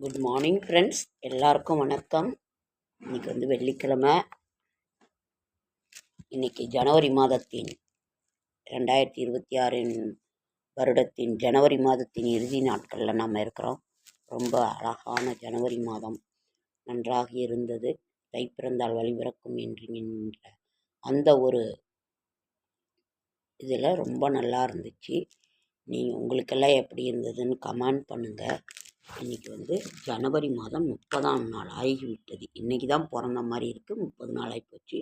Good morning friends எல்லாருக்கும் வணக்கம். இன்னைக்கு வந்து வெள்ளிக்கிழமை. இன்னைக்கு ஜனவரி மாதத்தின் ரெண்டாயிரத்தி இருபத்தி ஆறின் வருடத்தின் ஜனவரி மாதத்தின் இறுதி நாட்களில் நாம் இருக்கிறோம். ரொம்ப அழகான ஜனவரி மாதம். நன்றாக இருந்தது. தை பிறந்தால் வழிபிறக்கும் என்ற என்கின்ற அந்த ஒரு இதில் ரொம்ப நல்லா இருந்துச்சு. நீங்கள் உங்களுக்கெல்லாம் எப்படி இருந்ததுன்னு கமெண்ட் பண்ணுங்கள் இன்றைக்கி வந்து ஜனவரி மாதம் முப்பதாம் நாள் ஆகிவிட்டது. இன்றைக்கி தான் பிறந்த மாதிரி இருக்குது முப்பது நாள் ஆகிப்போச்சு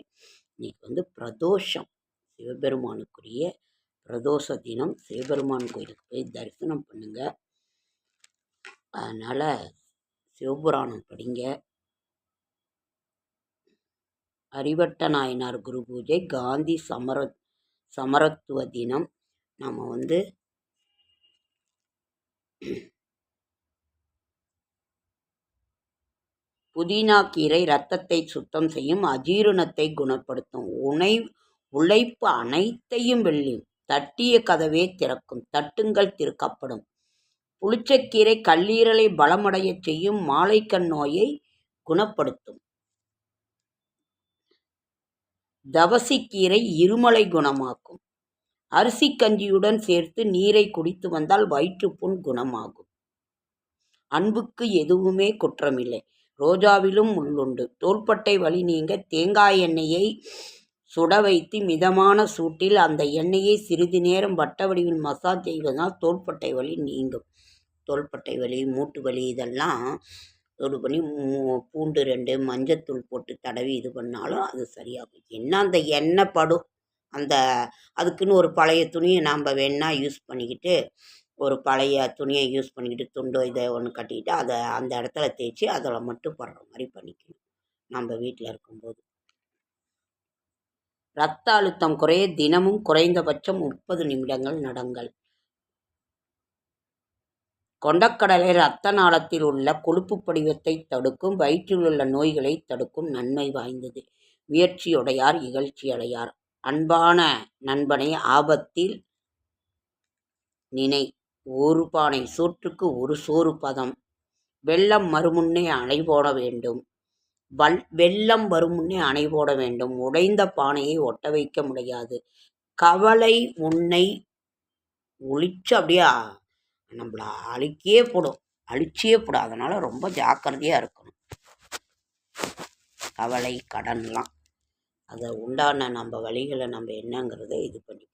இன்றைக்கி வந்து பிரதோஷம். சிவபெருமானுக்குரிய பிரதோஷ தினம். சிவபெருமான் கோயிலுக்கு போய் தரிசனம் பண்ணுங்கள் அதனால் சிவபுராணம் படிங்க. அறிவட்ட நாயனார் குரு பூஜை காந்தி சமர சமரத்துவ தினம். நாம் வந்து புதினா கீரை இரத்தத்தை சுத்தம் செய்யும் அஜீரணத்தை குணப்படுத்தும். உணை உழைப்பு அனைத்தையும் வெள்ளியும் தட்டிய கதவே திறக்கும் தட்டுங்கள் திறக்கப்படும். புளிச்சக்கீரை கல்லீரலை பலமடையச் செய்யும் மாலைக்கண் நோயை குணப்படுத்தும். தவசிக்கீரை இருமலை குணமாக்கும். அரிசி கஞ்சியுடன் சேர்த்து நீரை குடித்து வந்தால் வயிற்றுப்புண் குணமாகும். அன்புக்கு எதுவுமே குற்றமில்லை. ரோஜாவிலும் உள்ளுண்டு. தோள்பட்டை வலி நீங்க தேங்காய் எண்ணெயை சுட வைத்து மிதமான சூட்டில் அந்த எண்ணெயை சிறிது நேரம் வட்ட வடிவில் மசாஜ் செய்வதனால் தோள்பட்டை வலி நீங்கும். தோள்பட்டை வலி மூட்டு வலி இதெல்லாம் இது பண்ணி பூண்டு ரெண்டு மஞ்சத்தூள் போட்டு தடவி இது பண்ணாலும் அது சரியாகும். என்ன அந்த எண்ணெய் படும்? அந்த அதுக்குன்னு ஒரு பழைய துணியை நாம் வேணால் யூஸ் பண்ணிக்கிட்டு ஒரு பழைய துணியை யூஸ் பண்ணிக்கிட்டு துண்டு இதை ஒன்று கட்டிக்கிட்டு அதை அந்த இடத்துல தேய்ச்சி அதில் மட்டும் படுற மாதிரி பண்ணிக்கணும் நம்ம வீட்டில் இருக்கும்போது. ரத்த அழுத்தம் குறைய தினமும் குறைந்தபட்சம் முப்பது நிமிடங்கள் நடங்கள். கொண்டக்கடலை இரத்த நாளத்தில் உள்ள கொழுப்பு படிவத்தை தடுக்கும் வயிற்றில் உள்ள நோய்களை தடுக்கும் நன்மை வாய்ந்தது. முயற்சியுடையார் இகழ்ச்சியடையார். அன்பான நண்பனை ஆபத்தில் நினை ஒரு பானை சோற்றுக்கு ஒரு சோறு பதம். வெள்ளம் மறுமுன்னே அணை போட வேண்டும். வல் வெள்ளம் வருமுன்னே அணை போட வேண்டும். உடைந்த பானையை ஒட்ட வைக்க முடியாது. கவலை உன்னை ஒழிச்சு அப்படியே நம்மளை அழிக்கியே போடும். அழிச்சியே போடும். அதனால் ரொம்ப ஜாக்கிரதையாக இருக்கணும். கவலை கடன்லாம். அதை உண்டான நம்ம வழிகளை நம்ம என்னங்கிறத இது பண்ணி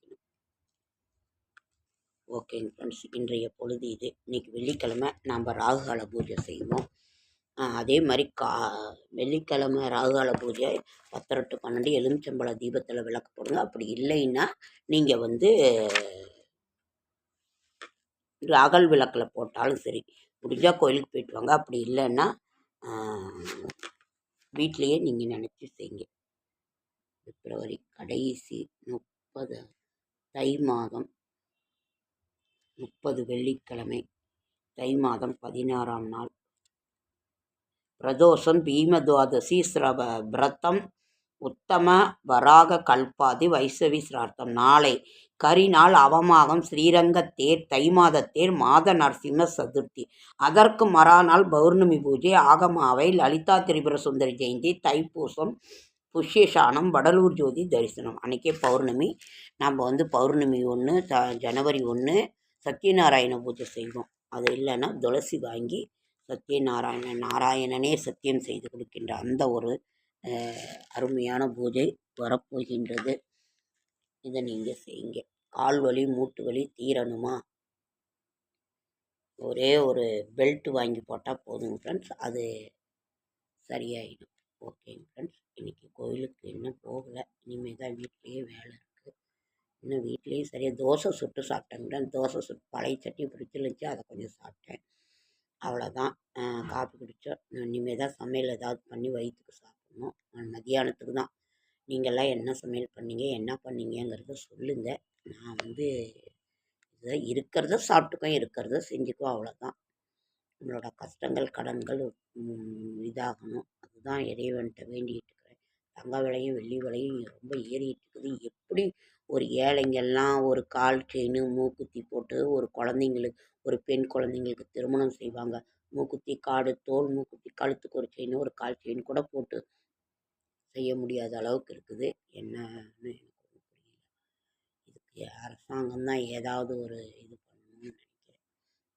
ஓகேங்க ஃப்ரெண்ட்ஸ் இன்றைய பொழுது இது. இன்னைக்கு வெள்ளிக்கிழமை நாம் ராகுகால பூஜை செய்வோம். அதே மாதிரி கா வெள்ளிக்கிழமை ராகுகால பூஜை பத்தரை டு பன்னெண்டு எலுமிச்சம்பழ தீபத்தில் விளக்கு போடுங்க. அப்படி இல்லைன்னா நீங்கள் வந்து அகல் விளக்கில் போட்டாலும் சரி முடிஞ்சால் கோயிலுக்கு போயிட்டு வாங்க. அப்படி இல்லைன்னா வீட்டிலையே நீங்கள் நினச்சி செய்யுங்க. பிப்ரவரி கடைசி முப்பது தை மாதம் முப்பது வெள்ளிக்கிழமை தை மாதம் பதினாறாம் நாள். பிரதோஷம் பீமதுவாதசி ஸ்ரவ விரதம் உத்தம வராக கல்பாதி வைசவி சிரார்த்தம். நாளை கரிநாள் அவமாகம் ஸ்ரீரங்க தேர் தை மாத தேர் மாத நரசிம்ம சதுர்த்தி. அதற்கு மறாநாள் பௌர்ணமி பூஜை ஆகமாவை லலிதா திரிபுர சுந்தரி ஜெயந்தி தைப்பூசம் புஷ்யசானம் வடலூர் ஜோதி தரிசனம். அன்றைக்கே பௌர்ணமி. நம்ம வந்து பௌர்ணமி ஒன்று த ஜனவரி ஒன்று சத்யநாராயண பூஜை செய்வோம். அது இல்லைன்னா துளசி வாங்கி சத்யநாராயண நாராயணனே சத்தியம் செய்து கொடுக்கின்ற அந்த ஒரு அருமையான பூஜை வரப்போகின்றது. இதை நீங்கள் செய்யுங்க. கால் வலி மூட்டு வலி தீரணுமா? ஒரே ஒரு பெல்ட் வாங்கி போட்டால் போதுங்க ஃப்ரெண்ட்ஸ் அது சரியாயிடும். ஓகேங்க ஃப்ரெண்ட்ஸ் இன்றைக்கி கோயிலுக்கு இன்னும் போகலை. இனிமேல் தான் வீட்லேயே வேலை இன்னும் வீட்லேயும் சரியாக தோசை சுட்டு சாப்பிட்டேங்க தோசை சுட்டு பழைய சட்னி பிடிச்சி வச்சு அதை கொஞ்சம் சாப்பிட்டேன். அவ்வளோதான் காப்பி குடித்தோம் இனிமேல் தான் சமையல் ஏதாவது பண்ணி வயிற்றுக்கு சாப்பிட்ணும். மதியானத்துக்கு தான். நீங்கள்லாம் என்ன சமையல் பண்ணீங்க என்ன பண்ணீங்கங்கிறத சொல்லுங்கள் நான் வந்து இதை இருக்கிறத சாப்பிட்டுக்கும் இருக்கிறத செஞ்சுக்குவோம் அவ்வளோதான் நம்மளோட கஷ்டங்கள் கடன்கள் இதாகணும். அதுதான் இறைவன்கிட்ட வேண்டிகிட்டு தங்க விலையும் வெள்ளி விலையும் ரொம்ப ஏறிட்டு இருக்குது எப்படி ஒரு ஏழைங்கெல்லாம் ஒரு கால் செயின் மூக்குத்தி போட்டு ஒரு குழந்தைங்களுக்கு ஒரு பெண் குழந்தைங்களுக்கு திருமணம் செய்வாங்க. மூக்குத்தி காடு தோல் மூக்குத்தி கழுத்துக்கு ஒரு செயின் ஒரு கால் செயின் கூட போட்டு செய்ய முடியாத அளவுக்கு இருக்குது. என்னன்னு எனக்கு புரியல. இதுக்கு அரசாங்கம் தான் ஏதாவது ஒரு இது பண்ணணும்னு நினைக்கிறேன்.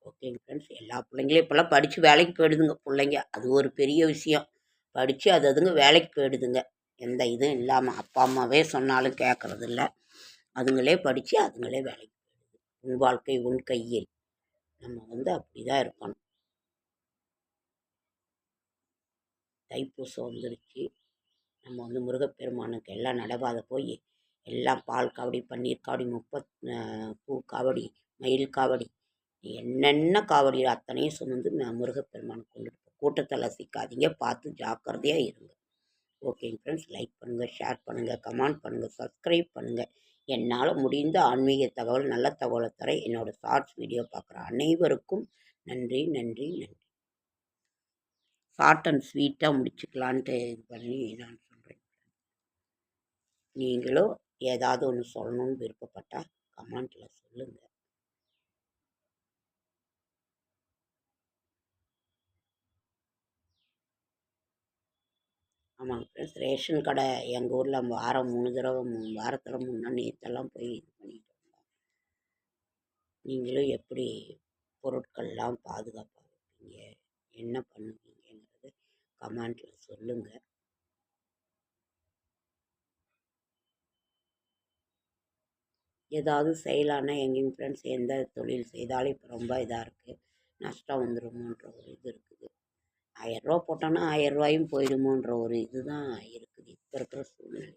ஓகேங்க ஃப்ரெண்ட்ஸ் எல்லா பிள்ளைங்களும் இப்போல்லாம் படித்து வேலைக்கு போயிடுதுங்க. பிள்ளைங்க அது ஒரு பெரிய விஷயம். படித்து அது அதுங்க வேலைக்கு போயிடுதுங்க. எந்த இதுவும் இல்லாமல் அப்பா அம்மாவே சொன்னாலும் கேட்குறதில்ல அதுங்களே படித்து அதுங்களே வேலைக்கு போயிடுது. உன் வாழ்க்கை உன் கையில். நம்ம வந்து அப்படி தான் இருக்கணும். தைப்பூசம் வந்துருச்சு. நம்ம வந்து முருகப்பெருமானுக்கு எல்லாம் நடவாத போய் எல்லாம் பால் காவடி பன்னீர் காவடி முப்பத் பூ காவடி மயில் காவடி என்னென்ன காவடி அத்தனையும் சுமந்து முருகப்பெருமானுக்கு கொண்டுட்டு கூட்டத்தில் சிக்காதீங்க பார்த்து ஜாக்கிரதையாக இருங்க. ஓகேங்க ஃப்ரெண்ட்ஸ் லைக் பண்ணுங்கள் ஷேர் பண்ணுங்கள் கமெண்ட் பண்ணுங்கள் சப்ஸ்கிரைப் பண்ணுங்கள் என்னால் முடிந்த ஆன்மீக தகவல் நல்ல தகவலை தர என்னோடய ஷார்ட்ஸ் வீடியோ பார்க்குற அனைவருக்கும் நன்றி நன்றி நன்றி. ஷார்ட் அண்ட் ஸ்வீட்டாக முடிச்சுக்கலான்ட்டு இது பண்ணி நான் சொல்கிறேன் நீங்களும் ஏதாவது ஒன்று சொல்லணும்னு விருப்பப்பட்டால் கமெண்ட்டில் சொல்லுங்கள் ஆமாங்க. ஃப்ரெண்ட்ஸ் ரேஷன் கடை எங்கள் ஊரில் வாரம் மூணு தடவை மூணு வாரத்தில் மூணு நாள் நேற்றெல்லாம் போய் இது பண்ணிட்டு வந்தோம். நீங்களும் எப்படி பொருட்கள்லாம் பாதுகாப்பாக வைப்பீங்க என்ன பண்ணுவீங்கங்கிறது கமெண்ட்டில் சொல்லுங்கள் ஏதாவது செய்யலான்னா எங்கேயும் ஃப்ரெண்ட்ஸ் எந்த தொழில் செய்தாலும் இப்போ ரொம்ப இதாக இருக்குது நஷ்டம் வந்துடுமோன்ற ஒரு இது இருக்குது. ஆயர்ரூவா போட்டோன்னா ஆயர்ரூவாயும் போயிடுமோன்ற ஒரு இதுதான் இருக்குது. இப்போ இருக்கிற சூழ்நிலை.